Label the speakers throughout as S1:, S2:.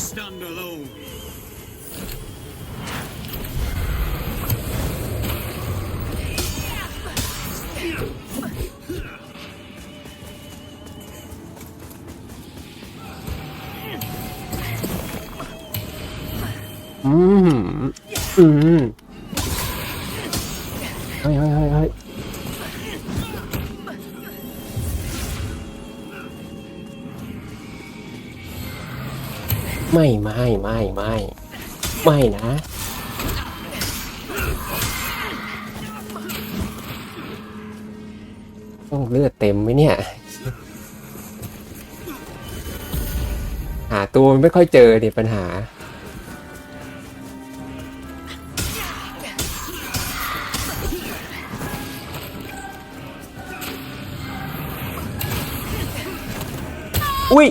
S1: stand alone.
S2: อืมอืมเฮ้ยเฮ้ ไม่ไม่ไม่ไม่ไม่นะต้องเลือดเต็มไหมเนี่ย หาตัวไม่ค่อยเจอเนี่ยปัญหา อุ้ย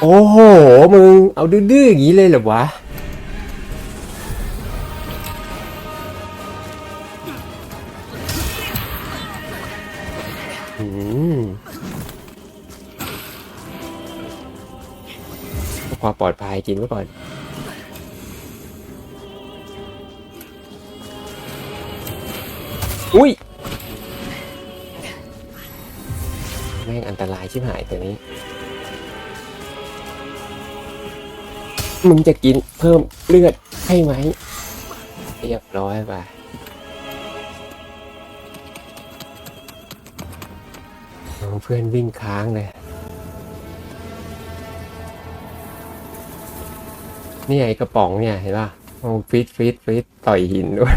S2: โอ้โห มึง เอาดื้อๆอย่างนี้เลยเหรอวะ อืมความปลอดภัยกินไว้ก่อน อุ้ย แม่งอันตรายชิบหายตัวนี้ มึงจะกินเพิ่มเลือดให้ไหม เรียบร้อยป่ะเพื่อนวิ่งค้างเลยนี่ไอกระป๋องเนี่ยเห็นป่ะโอ้ฟิตฟิตฟิตต่อยหินด้วย